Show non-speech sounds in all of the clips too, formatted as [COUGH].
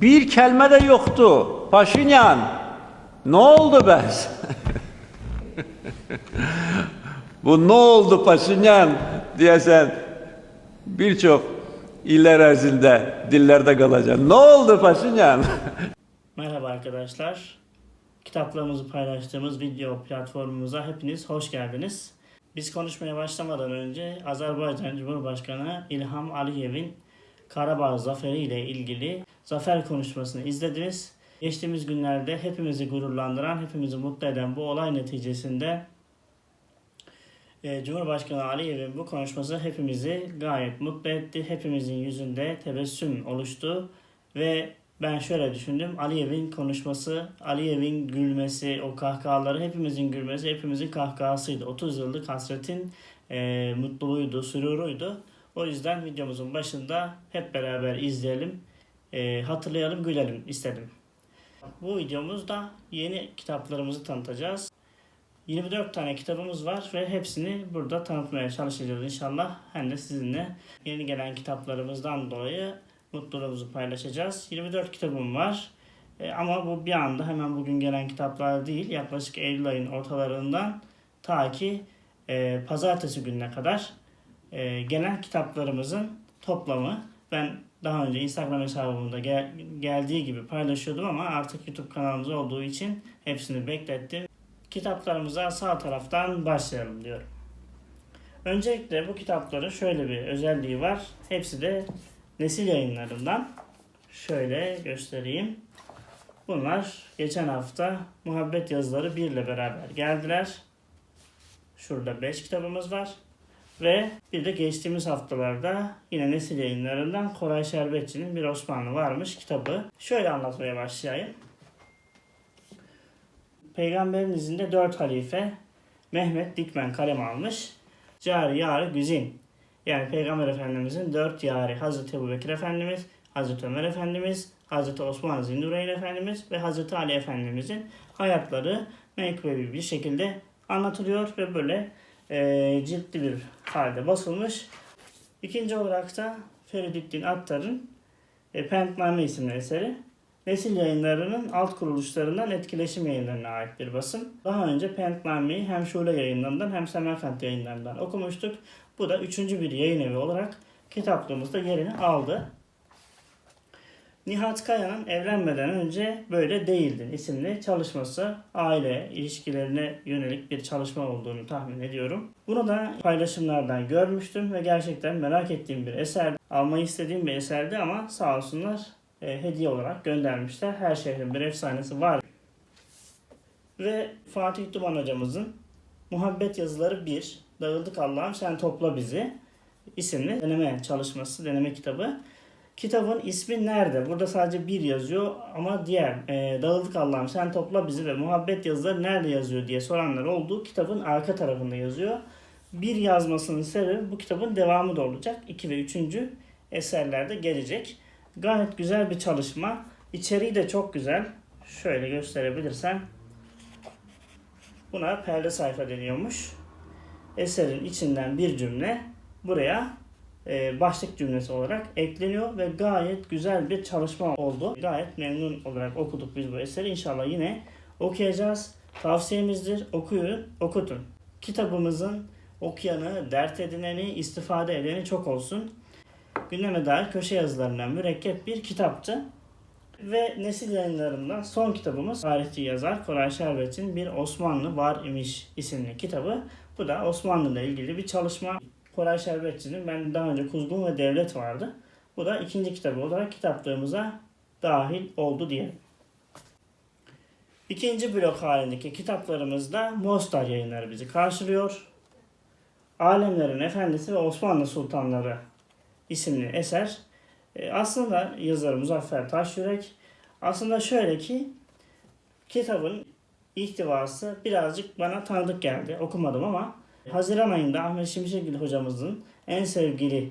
Bir kelime de yoktu. Paşinyan. Ne oldu be? [LAUGHS] Bu ne oldu Paşinyan diye sen birçok iller erzinde dillerde kalacaksın. Ne oldu Paşinyan? [LAUGHS] Merhaba arkadaşlar. Kitaplarımızı paylaştığımız video platformumuza hepiniz hoş geldiniz. Biz konuşmaya başlamadan önce Azerbaycan Cumhurbaşkanı İlham Aliyev'in Karabağ zaferi ile ilgili zafer konuşmasını izlediniz. Geçtiğimiz günlerde hepimizi gururlandıran, hepimizi mutlu eden bu olay neticesinde e, Cumhurbaşkanı Aliyev'in bu konuşması hepimizi gayet mutlu etti. Hepimizin yüzünde tebessüm oluştu ve ben şöyle düşündüm. Aliyev'in konuşması, Aliyev'in gülmesi, o kahkahaları hepimizin gülmesi, hepimizin kahkahasıydı. 30 yıllık hasretin e, mutluluğuydu, süruruydu. O yüzden videomuzun başında hep beraber izleyelim, e, hatırlayalım, gülelim istedim. Bu videomuzda yeni kitaplarımızı tanıtacağız. 24 tane kitabımız var ve hepsini burada tanıtmaya çalışacağız inşallah. Hem de sizinle yeni gelen kitaplarımızdan dolayı mutluluğumuzu paylaşacağız. 24 kitabım var. E, ama bu bir anda hemen bugün gelen kitaplar değil. Yaklaşık Eylül ayın ortalarından ta ki e, pazartesi gününe kadar e, gelen kitaplarımızın toplamı. Ben daha önce Instagram hesabımda gel- geldiği gibi paylaşıyordum ama artık YouTube kanalımız olduğu için hepsini beklettim. Kitaplarımıza sağ taraftan başlayalım diyorum. Öncelikle bu kitapların şöyle bir özelliği var. Hepsi de nesil yayınlarından. Şöyle göstereyim. Bunlar geçen hafta Muhabbet Yazıları 1 ile beraber geldiler. Şurada 5 kitabımız var. Ve bir de geçtiğimiz haftalarda yine nesil yayınlarından Koray Şerbetçi'nin Bir Osmanlı varmış kitabı. Şöyle anlatmaya başlayayım. Peygamberin izinde dört halife Mehmet Dikmen kalem almış. Cari yarı güzin. Yani Peygamber Efendimizin dört yari Hazreti Ebu Bekir Efendimiz, Hazreti Ömer Efendimiz, Hazreti Osman Zinnureyn Efendimiz ve Hazreti Ali Efendimizin hayatları menkıbevi bir şekilde anlatılıyor ve böyle e, ciltli bir halde basılmış. İkinci olarak da Feridüddin Attar'ın e, Pentname isimli eseri. Nesil yayınlarının alt kuruluşlarından etkileşim yayınlarına ait bir basım. Daha önce Pentname'yi hem Şule yayınlarından hem Semerkant yayınlarından okumuştuk. Bu da üçüncü bir yayın evi olarak kitaplığımızda yerini aldı. Nihat Kaya'nın Evlenmeden Önce Böyle Değildin isimli çalışması aile ilişkilerine yönelik bir çalışma olduğunu tahmin ediyorum. Bunu da paylaşımlardan görmüştüm ve gerçekten merak ettiğim bir eser. Almayı istediğim bir eserdi ama sağ olsunlar e, hediye olarak göndermişler. Her şehrin bir efsanesi var. Ve Fatih Duman hocamızın Muhabbet Yazıları 1, Dağıldık Allah'ım Sen Topla Bizi isimli deneme çalışması, deneme kitabı. Kitabın ismi nerede? Burada sadece bir yazıyor ama diğer e, Dağıldık Allah'ım Sen Topla Bizi ve Muhabbet Yazıları nerede yazıyor diye soranlar oldu. Kitabın arka tarafında yazıyor. Bir yazmasının sebebi bu kitabın devamı da olacak. 2 ve 3. eserlerde gelecek. Gayet güzel bir çalışma. İçeriği de çok güzel. Şöyle gösterebilirsem. Buna perde sayfa deniyormuş. Eserin içinden bir cümle buraya başlık cümlesi olarak ekleniyor ve gayet güzel bir çalışma oldu. Gayet memnun olarak okuduk biz bu eseri. İnşallah yine okuyacağız. Tavsiyemizdir. Okuyun, okutun. Kitabımızın okuyanı, dert edineni, istifade edeni çok olsun gündeme dair köşe yazılarından mürekkep bir kitaptı. Ve nesil yayınlarından son kitabımız tarihçi yazar Koray Şerbet'in Bir Osmanlı Var imiş isimli kitabı. Bu da Osmanlı ile ilgili bir çalışma. Koray Şerbetçi'nin ben daha önce Kuzgun ve Devlet vardı. Bu da ikinci kitabı olarak kitaplığımıza dahil oldu diyelim. İkinci blok halindeki kitaplarımızda Mostar yayınları bizi karşılıyor. Alemlerin Efendisi ve Osmanlı Sultanları isimli eser. E, aslında yazarı Muzaffer Taşyürek. Aslında şöyle ki kitabın ihtivası birazcık bana tanıdık geldi. Okumadım ama Haziran ayında Ahmet Şimşekgil hocamızın en sevgili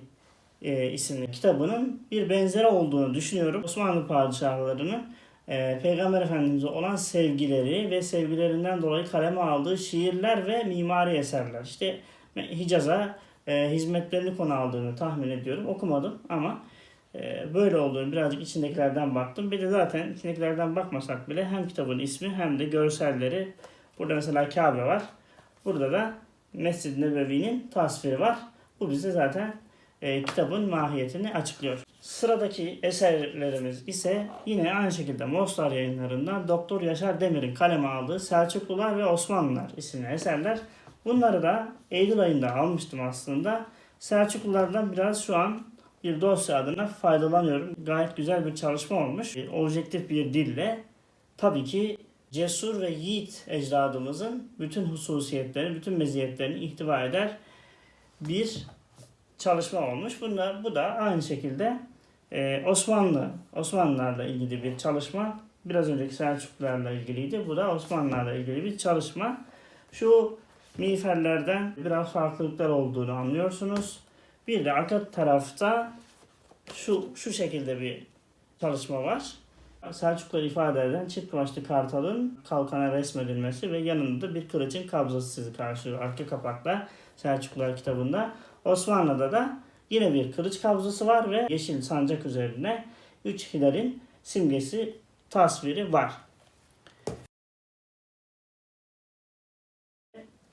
e, isimli kitabının bir benzeri olduğunu düşünüyorum. Osmanlı padişahlarının e, Peygamber Efendimiz'e olan sevgileri ve sevgilerinden dolayı kaleme aldığı şiirler ve mimari eserler. İşte Hicaz'a e, hizmetlerini konu aldığını tahmin ediyorum. Okumadım ama Ee, böyle olduğunu birazcık içindekilerden baktım. Bir de zaten içindekilerden bakmasak bile hem kitabın ismi hem de görselleri. Burada mesela Kabe var. Burada da Mescid-i Nebevi'nin tasviri var. Bu bize zaten e, kitabın mahiyetini açıklıyor. Sıradaki eserlerimiz ise yine aynı şekilde Mostar yayınlarından Doktor Yaşar Demir'in kaleme aldığı Selçuklular ve Osmanlılar isimli eserler. Bunları da Eylül ayında almıştım aslında. Selçuklulardan biraz şu an bir dosya adına faydalanıyorum. Gayet güzel bir çalışma olmuş. E, Objektif bir dille tabii ki cesur ve yiğit ecdadımızın bütün hususiyetlerini, bütün meziyetlerini ihtiva eder bir çalışma olmuş. Bunda, bu da aynı şekilde e, Osmanlı, Osmanlılarla ilgili bir çalışma. Biraz önceki Selçuklularla ilgiliydi. Bu da Osmanlılarla ilgili bir çalışma. Şu miğferlerden biraz farklılıklar olduğunu anlıyorsunuz. Bir de arka tarafta şu şu şekilde bir çalışma var. Selçukluları ifade eden çift başlı kartalın kalkana resmedilmesi ve yanında bir kılıcın kabzası sizi karşılıyor arka kapakta Selçuklular kitabında. Osmanlı'da da yine bir kılıç kabzası var ve yeşil sancak üzerine üç hilalin simgesi tasviri var.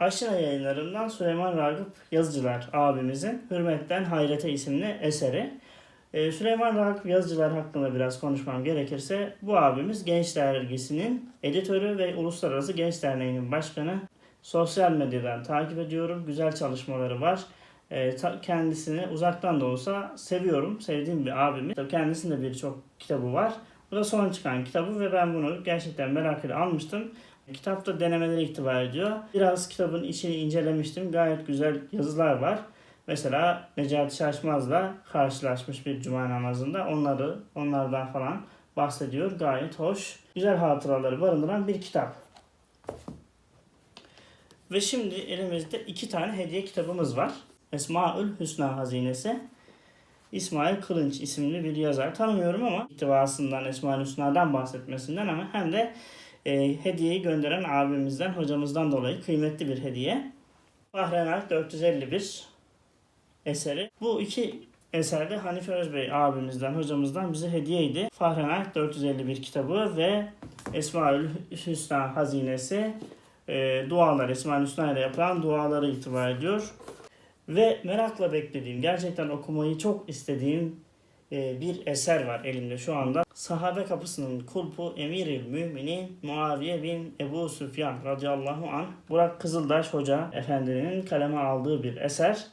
Aşina yayınlarından Süleyman Ragıp Yazıcılar abimizin Hürmetten Hayrete isimli eseri. Ee, Süleyman Ragıp Yazıcılar hakkında biraz konuşmam gerekirse bu abimiz Genç Dergisi'nin editörü ve Uluslararası Genç Derneği'nin başkanı. Sosyal medyadan takip ediyorum. Güzel çalışmaları var. Ee, ta- kendisini uzaktan da olsa seviyorum. Sevdiğim bir abimiz. Tabii Kendisinde birçok kitabı var. Bu da son çıkan kitabı ve ben bunu gerçekten merak almıştım. Kitapta denemelere ihtiva ediyor. Biraz kitabın içini incelemiştim. Gayet güzel yazılar var. Mesela Necati Şaşmaz'la karşılaşmış bir cuma namazında. Onları, onlardan falan bahsediyor. Gayet hoş. Güzel hatıraları barındıran bir kitap. Ve şimdi elimizde iki tane hediye kitabımız var. Esmaül Hüsna Hazinesi. İsmail Kılınç isimli bir yazar. Tanımıyorum ama ihtivasından, Esmaül Hüsna'dan bahsetmesinden ama hem de e, hediyeyi gönderen abimizden, hocamızdan dolayı kıymetli bir hediye. Fahrenheit 451 eseri. Bu iki eserde Hanife Özbey abimizden, hocamızdan bize hediyeydi. Fahrenheit 451 kitabı ve Esmaül Hüsna hazinesi e, dualar, Esmaül Hüsna ile yapılan duaları itibar ediyor. Ve merakla beklediğim, gerçekten okumayı çok istediğim e, bir eser var elimde şu anda. Sahabe kapısının kulpu Emiril Müminin Muaviye bin Ebu Süfyan radıyallahu anh Burak Kızıldaş Hoca Efendi'nin kaleme aldığı bir eser.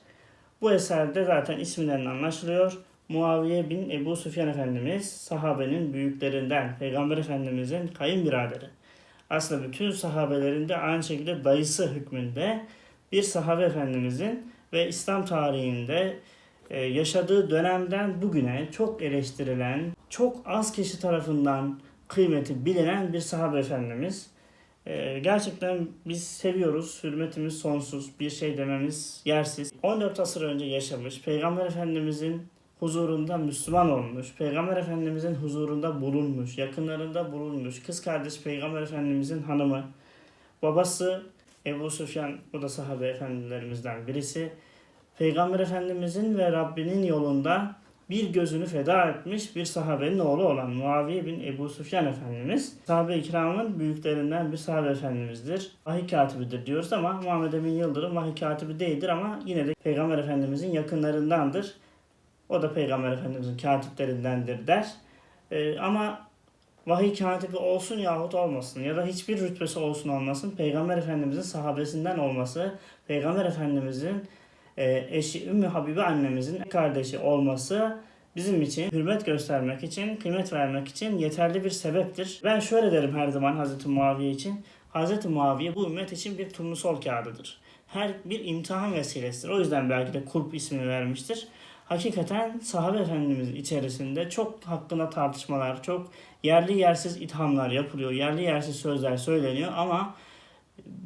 Bu eserde zaten isminden anlaşılıyor. Muaviye bin Ebu Süfyan Efendimiz sahabenin büyüklerinden, Peygamber Efendimizin kayınbiraderi. Aslında bütün sahabelerin de aynı şekilde dayısı hükmünde bir sahabe efendimizin ve İslam tarihinde e, yaşadığı dönemden bugüne çok eleştirilen, çok az kişi tarafından kıymeti bilinen bir sahabe efendimiz. E, Gerçekten biz seviyoruz, hürmetimiz sonsuz, bir şey dememiz yersiz. 14 asır önce yaşamış, Peygamber Efendimizin huzurunda Müslüman olmuş, Peygamber Efendimizin huzurunda bulunmuş, yakınlarında bulunmuş, kız kardeş Peygamber Efendimizin hanımı, babası Ebu Süfyan, bu da sahabe efendilerimizden birisi. Peygamber Efendimizin ve Rabbinin yolunda bir gözünü feda etmiş bir sahabenin oğlu olan Muaviye bin Ebu Süfyan Efendimiz. Sahabe-i kiramın büyüklerinden bir sahabe efendimizdir. Vahiy katibidir diyoruz ama Muhammed Emin Yıldırım vahiy katibi değildir ama yine de Peygamber Efendimizin yakınlarındandır. O da Peygamber Efendimizin katiplerindendir der. Ee, ama vahiy katibi olsun yahut olmasın ya da hiçbir rütbesi olsun olmasın Peygamber Efendimizin sahabesinden olması, Peygamber Efendimizin eşi Ümmü Habibe annemizin kardeşi olması bizim için hürmet göstermek için, kıymet vermek için yeterli bir sebeptir. Ben şöyle derim her zaman Hazreti Muaviye için. Hazreti Muaviye bu ümmet için bir turnusol kağıdıdır. Her bir imtihan vesilesidir. O yüzden belki de kulp ismini vermiştir. Hakikaten sahabe efendimizin içerisinde çok hakkında tartışmalar, çok yerli yersiz ithamlar yapılıyor, yerli yersiz sözler söyleniyor ama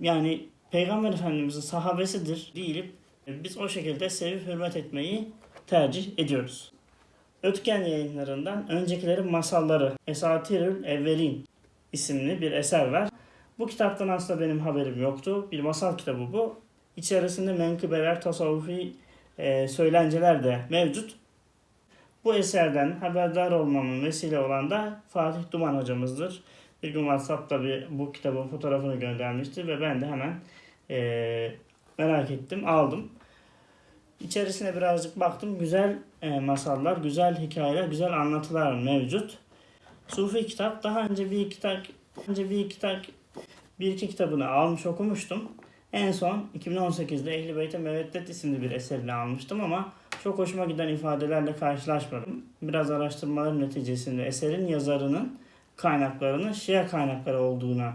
yani Peygamber Efendimizin sahabesidir deyilip biz o şekilde sevip hürmet etmeyi tercih ediyoruz. Ötken yayınlarından öncekilerin masalları Esatirül Evvelin isimli bir eser var. Bu kitaptan aslında benim haberim yoktu. Bir masal kitabı bu. İçerisinde menkıbeler, tasavvufi e, söylenceler de mevcut. Bu eserden haberdar olmamın vesile olan da Fatih Duman hocamızdır. Bir gün WhatsApp'ta bir bu kitabın fotoğrafını göndermişti ve ben de hemen eee, merak ettim, aldım. İçerisine birazcık baktım. Güzel e, masallar, güzel hikayeler, güzel anlatılar mevcut. Sufi kitap. Daha önce bir kitap, önce bir kitap, bir iki kitabını almış okumuştum. En son 2018'de Ehl-i Beyt'e Meveddet isimli bir eserini almıştım ama çok hoşuma giden ifadelerle karşılaşmadım. Biraz araştırmaların neticesinde eserin yazarının kaynaklarının Şia kaynakları olduğuna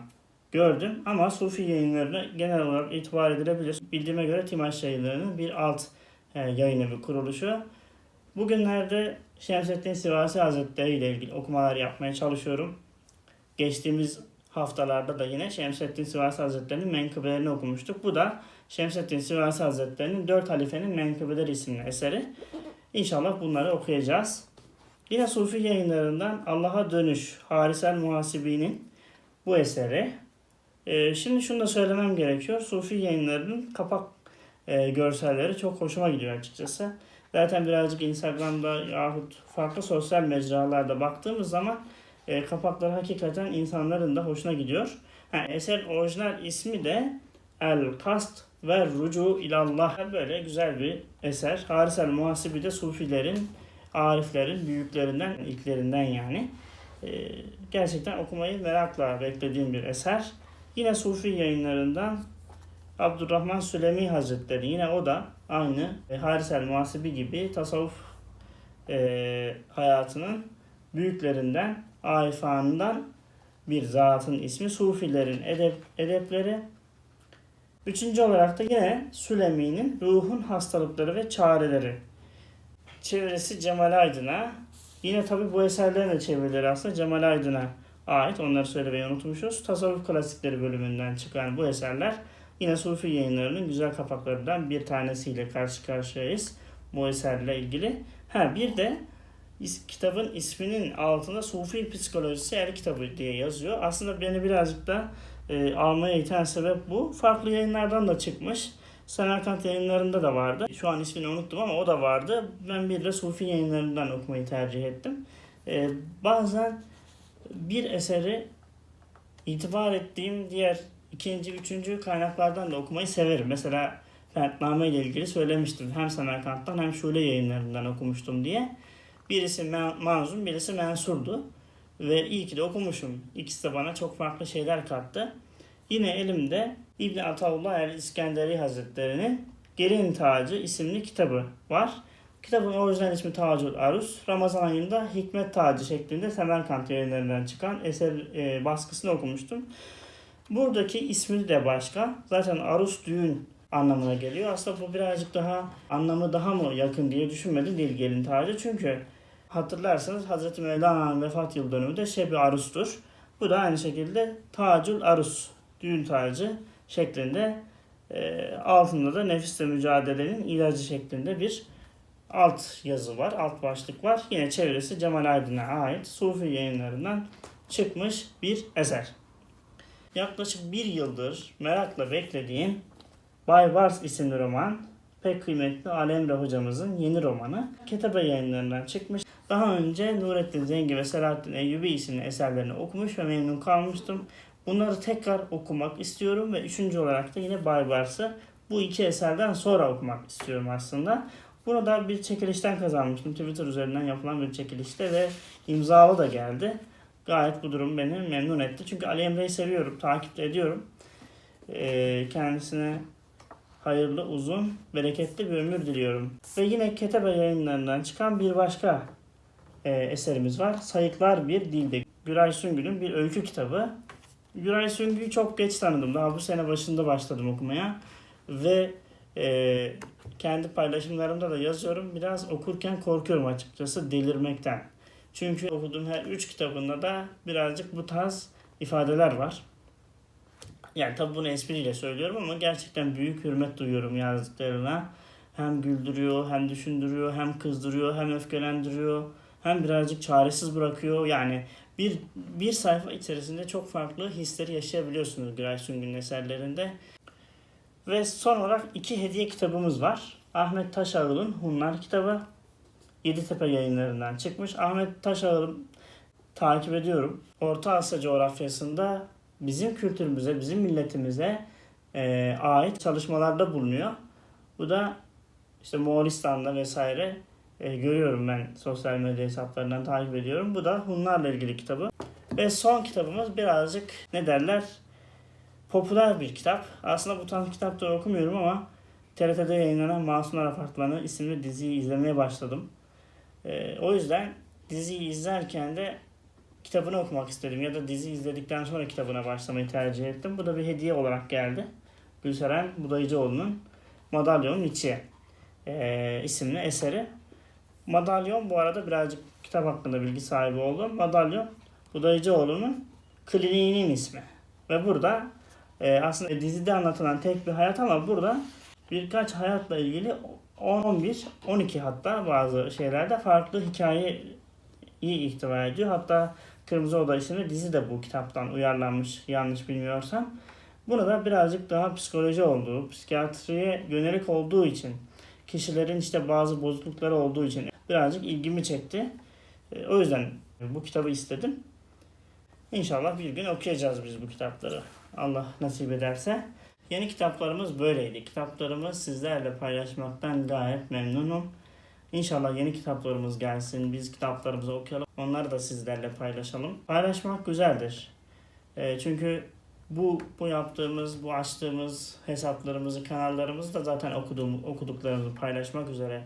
gördüm. Ama Sufi yayınlarına genel olarak itibar edilebilir. Bildiğime göre Timaş yayınlarının bir alt e, yayın evi kuruluşu. Bugünlerde Şemsettin Sivasi Hazretleri ile ilgili okumalar yapmaya çalışıyorum. Geçtiğimiz haftalarda da yine Şemsettin Sivasi Hazretleri'nin menkıbelerini okumuştuk. Bu da Şemsettin Sivasi Hazretleri'nin Dört Halifenin Menkıbeleri isimli eseri. İnşallah bunları okuyacağız. Yine Sufi yayınlarından Allah'a Dönüş Harisel Muhasibi'nin bu eseri. Ee, şimdi şunu da söylemem gerekiyor. Sufi yayınlarının kapak e, görselleri çok hoşuma gidiyor açıkçası. Zaten birazcık Instagram'da yahut farklı sosyal mecralarda baktığımız zaman e, kapaklar hakikaten insanların da hoşuna gidiyor. Ha, eser orijinal ismi de El Kast ve Rucu ilallah böyle güzel bir eser. Harisel Muhasibi de Sufilerin, Ariflerin, büyüklerinden, ilklerinden yani. E, gerçekten okumayı merakla beklediğim bir eser. Yine Sufi yayınlarından Abdurrahman Sülemi Hazretleri yine o da aynı e, Haris el Muhasibi gibi tasavvuf e, hayatının büyüklerinden, arifanından bir zatın ismi Sufilerin edep, edepleri. Üçüncü olarak da yine Sülemi'nin ruhun hastalıkları ve çareleri. Çevirisi Cemal Aydın'a. Yine tabi bu eserlerin de çevirileri aslında Cemal Aydın'a ait. Onları söylemeyi unutmuşuz. Tasavvuf klasikleri bölümünden çıkan bu eserler Yine Sufi yayınlarının güzel kapaklarından bir tanesiyle karşı karşıyayız bu eserle ilgili. Ha bir de kitabın isminin altında Sufi Psikolojisi El Kitabı diye yazıyor. Aslında beni birazcık da e, almaya iten sebep bu. Farklı yayınlardan da çıkmış. Semerkant yayınlarında da vardı. Şu an ismini unuttum ama o da vardı. Ben bir de Sufi yayınlarından okumayı tercih ettim. E, bazen bir eseri itibar ettiğim diğer ikinci, üçüncü kaynaklardan da okumayı severim. Mesela Fertname ile ilgili söylemiştim. Hem Semerkant'tan hem Şule yayınlarından okumuştum diye. Birisi manzum, birisi mensurdu. Ve iyi ki de okumuşum. İkisi de bana çok farklı şeyler kattı. Yine elimde İbn Ataullah el İskenderi Hazretleri'nin Gelin Tacı isimli kitabı var. Kitabın orijinal ismi Tacül Arus. Ramazan ayında Hikmet Tacı şeklinde Semerkant yayınlarından çıkan eser e, baskısını okumuştum. Buradaki ismi de başka. Zaten arus düğün anlamına geliyor. Aslında bu birazcık daha anlamı daha mı yakın diye düşünmedim değil gelin tacı. Çünkü hatırlarsanız Hz. Mevlana'nın vefat yıl dönümü de Şebi Arus'tur. Bu da aynı şekilde Tacül Arus, düğün tacı şeklinde e, altında da nefisle mücadelenin ilacı şeklinde bir alt yazı var, alt başlık var. Yine çevresi Cemal Aydın'a ait Sufi yayınlarından çıkmış bir eser. Yaklaşık bir yıldır merakla beklediğim Bay Vars isimli roman pek kıymetli Alemre hocamızın yeni romanı Ketabe yayınlarından çıkmış. Daha önce Nurettin Zengi ve Selahattin Eyyubi isimli eserlerini okumuş ve memnun kalmıştım. Bunları tekrar okumak istiyorum ve üçüncü olarak da yine Bay Vars'ı bu iki eserden sonra okumak istiyorum aslında. Bunu da bir çekilişten kazanmıştım. Twitter üzerinden yapılan bir çekilişte ve imzalı da geldi. Gayet bu durum beni memnun etti. Çünkü Ali Emre'yi seviyorum, takip ediyorum. Ee, kendisine hayırlı, uzun, bereketli bir ömür diliyorum. Ve yine Ketebe yayınlarından çıkan bir başka e, eserimiz var. Sayıklar Bir Dilde. Güray Süngül'ün bir öykü kitabı. Güray Süngül'ü çok geç tanıdım. Daha bu sene başında başladım okumaya. Ve e, kendi paylaşımlarımda da yazıyorum. Biraz okurken korkuyorum açıkçası delirmekten. Çünkü okuduğum her üç kitabında da birazcık bu tarz ifadeler var. Yani tabi bunu espriyle söylüyorum ama gerçekten büyük hürmet duyuyorum yazdıklarına. Hem güldürüyor, hem düşündürüyor, hem kızdırıyor, hem öfkelendiriyor, hem birazcık çaresiz bırakıyor. Yani bir, bir sayfa içerisinde çok farklı hisleri yaşayabiliyorsunuz Güray Süngü'nün eserlerinde. Ve son olarak iki hediye kitabımız var. Ahmet Taşağıl'ın Hunlar kitabı Yeditepe yayınlarından çıkmış. Ahmet Taşağır'ı takip ediyorum. Orta Asya coğrafyasında bizim kültürümüze, bizim milletimize e, ait çalışmalarda bulunuyor. Bu da işte Moğolistan'da vesaire e, görüyorum ben sosyal medya hesaplarından takip ediyorum. Bu da Hunlarla ilgili kitabı. Ve son kitabımız birazcık ne derler popüler bir kitap. Aslında bu tarz kitapları okumuyorum ama TRT'de yayınlanan Masumlar Apartmanı isimli diziyi izlemeye başladım. E, o yüzden diziyi izlerken de kitabını okumak istedim ya da dizi izledikten sonra kitabına başlamayı tercih ettim. Bu da bir hediye olarak geldi. Gülseren Budayıcıoğlu'nun Madalyon İçi e, isimli eseri. Madalyon bu arada birazcık kitap hakkında bilgi sahibi oldum. Madalyon Budayıcıoğlu'nun kliniğinin ismi. Ve burada e, aslında dizide anlatılan tek bir hayat ama burada birkaç hayatla ilgili 11, 12 hatta bazı şeylerde farklı hikaye iyi ihtiva ediyor. Hatta Kırmızı Oda isimli dizi de bu kitaptan uyarlanmış yanlış bilmiyorsam. Bunu da birazcık daha psikoloji olduğu, psikiyatriye yönelik olduğu için, kişilerin işte bazı bozuklukları olduğu için birazcık ilgimi çekti. E, O yüzden bu kitabı istedim. İnşallah bir gün okuyacağız biz bu kitapları. Allah nasip ederse. Yeni kitaplarımız böyleydi. Kitaplarımı sizlerle paylaşmaktan gayet memnunum. İnşallah yeni kitaplarımız gelsin. Biz kitaplarımızı okuyalım. Onları da sizlerle paylaşalım. Paylaşmak güzeldir. E, çünkü bu bu yaptığımız, bu açtığımız hesaplarımızı, kanallarımızı da zaten okuduğum, okuduklarımızı paylaşmak üzere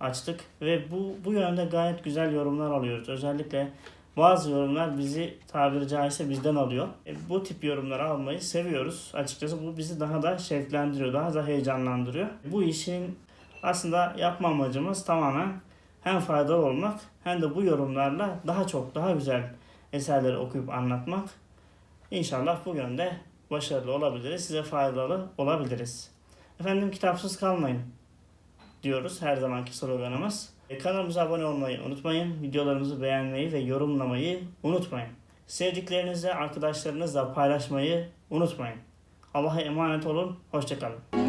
açtık ve bu bu yönde gayet güzel yorumlar alıyoruz. Özellikle bazı yorumlar bizi tabiri caizse bizden alıyor. E, bu tip yorumları almayı seviyoruz. Açıkçası bu bizi daha da şevklendiriyor, daha da heyecanlandırıyor. Bu işin aslında yapma amacımız tamamen hem faydalı olmak hem de bu yorumlarla daha çok, daha güzel eserleri okuyup anlatmak. İnşallah bu yönde başarılı olabiliriz, size faydalı olabiliriz. Efendim kitapsız kalmayın diyoruz her zamanki sloganımız. E, Kanalımıza abone olmayı unutmayın, videolarımızı beğenmeyi ve yorumlamayı unutmayın. Sevdiklerinizle, arkadaşlarınızla paylaşmayı unutmayın. Allah'a emanet olun, hoşçakalın.